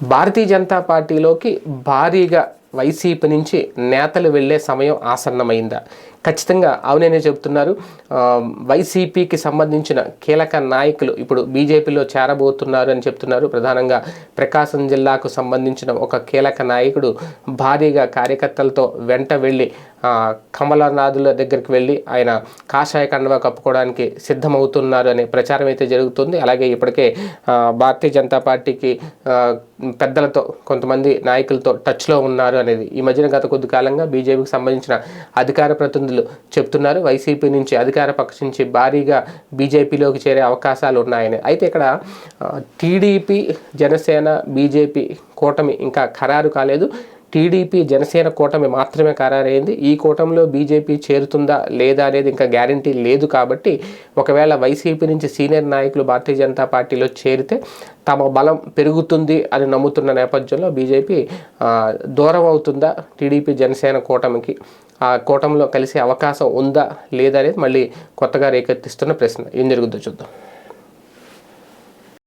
భారతీయ జనతా పార్టీలోకి భారీగా వైసీపీ నుంచి నేతలు వెళ్ళే సమయం ఆసన్నమైందా? ఖచ్చితంగా అవుననే చెబుతున్నారు. వైసీపీకి సంబంధించిన కీలక నాయకులు ఇప్పుడు బీజేపీలో చేరబోతున్నారు అని చెప్తున్నారు. ప్రధానంగా ప్రకాశం జిల్లాకు సంబంధించిన ఒక కీలక నాయకుడు భారీగా కార్యకర్తలతో వెంట వెళ్ళి కమలనాథుల దగ్గరికి వెళ్ళి ఆయన కాషాయ కండవ కప్పుకోవడానికి సిద్ధమవుతున్నారు అనే ప్రచారం అయితే జరుగుతుంది. అలాగే ఇప్పటికే భారతీయ జనతా పార్టీకి పెద్దలతో కొంతమంది నాయకులతో టచ్లో ఉన్నారు అనేది ఈ మధ్యన గత కొద్ది కాలంగా బీజేపీకి సంబంధించిన అధికార ప్రతినిధులు చెప్తున్నారు. వైసీపీ నుంచి అధికార పక్షం నుంచి భారీగా బీజేపీలోకి చేరే అవకాశాలు ఉన్నాయని. అయితే ఇక్కడ టీడీపీ జనసేన బీజేపీ కూటమి ఇంకా ఖరారు కాలేదు. టీడీపీ జనసేన కూటమి మాత్రమే ఖరారైంది. ఈ కూటమిలో బీజేపీ చేరుతుందా లేదా అనేది ఇంకా గ్యారంటీ లేదు కాబట్టి ఒకవేళ వైసీపీ నుంచి సీనియర్ నాయకులు భారతీయ జనతా పార్టీలో చేరితే తమ బలం పెరుగుతుంది అని నమ్ముతున్న నేపథ్యంలో బీజేపీ దూరం అవుతుందా టీడీపీ జనసేన కూటమికి? ఆ కూటమిలో కలిసే అవకాశం ఉందా లేదా అనేది మళ్ళీ కొత్తగా రేకెత్తిస్తున్న ప్రశ్న. ఏం జరుగుతుందో చూద్దాం.